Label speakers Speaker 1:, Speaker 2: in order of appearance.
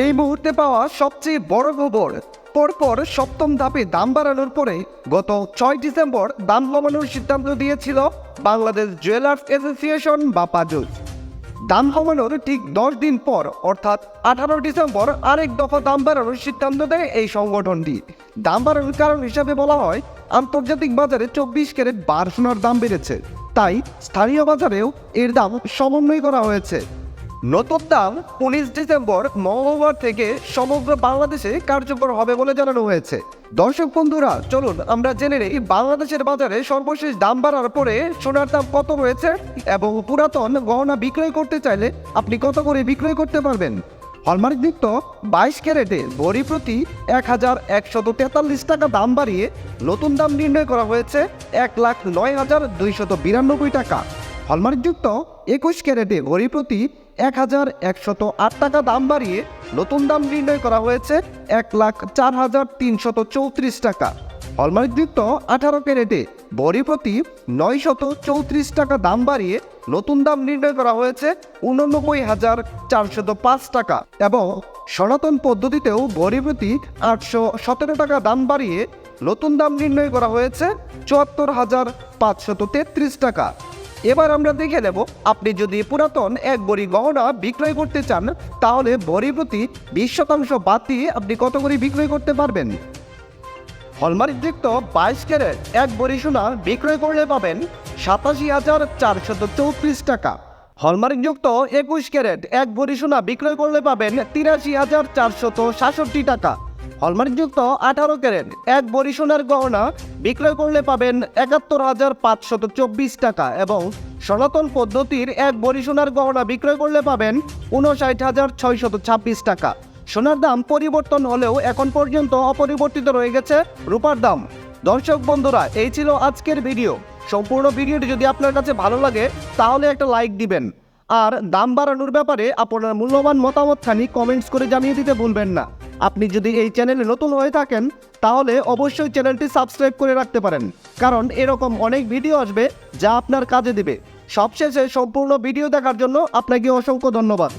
Speaker 1: এই মুহূর্তে পাওয়া সবচেয়ে বড় খবর। পরপর সপ্তম ধাপে দাম বাড়ানোর পরে গত ছয় ডিসেম্বর দাম কমানোর সিদ্ধান্ত দিয়েছিল বাংলাদেশ জুয়েলার্স অ্যাসোসিয়েশন বা পাজুস। দাম কমানোর ঠিক দশ দিন পর, অর্থাৎ আঠারো ডিসেম্বর, আরেক দফা দাম বাড়ানোর সিদ্ধান্ত দেয় এই সংগঠনটি। দাম বাড়ানোর কারণ হিসাবে বলা হয়, আন্তর্জাতিক বাজারে চব্বিশ ক্যারেট বার সোনার দাম বেড়েছে। তাই স্থানীয় বাজারেও এর দাম সমন্বয় করা হয়েছে। নতুন দাম উনিশ ডিসেম্বর মঙ্গলবার থেকে সমগ্র বাংলাদেশে কার্যকর হবে বলে জানানো হয়েছে। দর্শক বন্ধুরা, চলুন আমরা জেনে নেই বাংলাদেশের বাজারে সর্বশেষ দাম বাড়ার পরে সোনার দাম কত রয়েছে এবং পুরাতন গহনা বিক্রয় করতে চাইলে আপনি কত করে বিক্রয় করতে পারবেন? হলমার্ক হলমার্কযুক্ত বাইশ ক্যারেটে ভরি প্রতি এক হাজার একশত তেতাল্লিশ টাকা দাম বাড়িয়ে নতুন দাম নির্ণয় করা হয়েছে এক লাখ নয় হাজার দুইশত বিরানব্বই টাকা। হলমার্কযুক্ত একুশ ক্যারেটে ভরি প্রতি এক হাজার একশত আট টাকা দাম বাড়িয়ে নতুন দাম নির্ণয় করা হয়েছে এক লাখ চার হাজার তিনশত চৌত্রিশ টাকা। হলমার্কযুক্ত আঠারো ক্যারেটে বড়ি প্রতি নয়শত চৌত্রিশ টাকা দাম বাড়িয়ে নতুন দাম নির্ণয় করা হয়েছে উননব্বই হাজার চারশত পাঁচ টাকা এবং সনাতন পদ্ধতিতেও বড়ি প্রতি আটশো সতেরো টাকা দাম বাড়িয়ে নতুন দাম নির্ণয় করা হয়েছে চুয়াত্তর হাজার পাঁচশত তেত্রিশ টাকা। এবার আমরা দেখে নেব, আপনি যদি পুরাতন এক বড়ি গহনা বিক্রয় করতে চান, তাহলে বড়ি প্রতি বিশ শতাংশ বাদ দিয়ে আপনি কত করে বিক্রয় করতে পারবেন? হলমার্কযুক্ত বাইশ ক্যারেট এক বড়ি সোনা বিক্রয় করলে পাবেন সাতাশি হাজার চারশত চৌত্রিশ টাকা। হলমার্কযুক্ত একুশ ক্যারেট এক ভরি সোনা বিক্রয় করলে পাবেন তিরাশি হাজার চারশত সাতষট্টি টাকা। হলমার্কযুক্ত আঠারো ক্যারেট, এক বড়ি সোনার গহনা বিক্রয় করলে পাবেন একাত্তর হাজার পাঁচশত চব্বিশ টাকা এবং সনাতন পদ্ধতির এক বড়ি সোনার গহনা বিক্রয় করলে পাবেন উনষাট হাজার ছয়শত ছাব্বিশ টাকা। সোনার দাম পরিবর্তন হলেও এখন পর্যন্ত অপরিবর্তিত রয়ে গেছে রূপার দাম। দর্শক বন্ধুরা, এই ছিল আজকের ভিডিও। সম্পূর্ণ ভিডিওটি যদি আপনার কাছে ভালো লাগে, তাহলে একটা লাইক দিবেন। আর দাম বাড়ানোর ব্যাপারে আপনার মূল্যবান মতামতখানি কমেন্টস করে জানিয়ে দিতে ভুলবেন না। আপনি যদি এই চ্যানেলে নতুন হয়ে থাকেন, তাহলে অবশ্যই চ্যানেলটি সাবস্ক্রাইব করে রাখতে পারেন। কারণ এরকম অনেক ভিডিও আসবে যা আপনার কাজে দিবে। সবশেষে সম্পূর্ণ ভিডিও দেখার জন্য আপনাকে অসংখ্য ধন্যবাদ।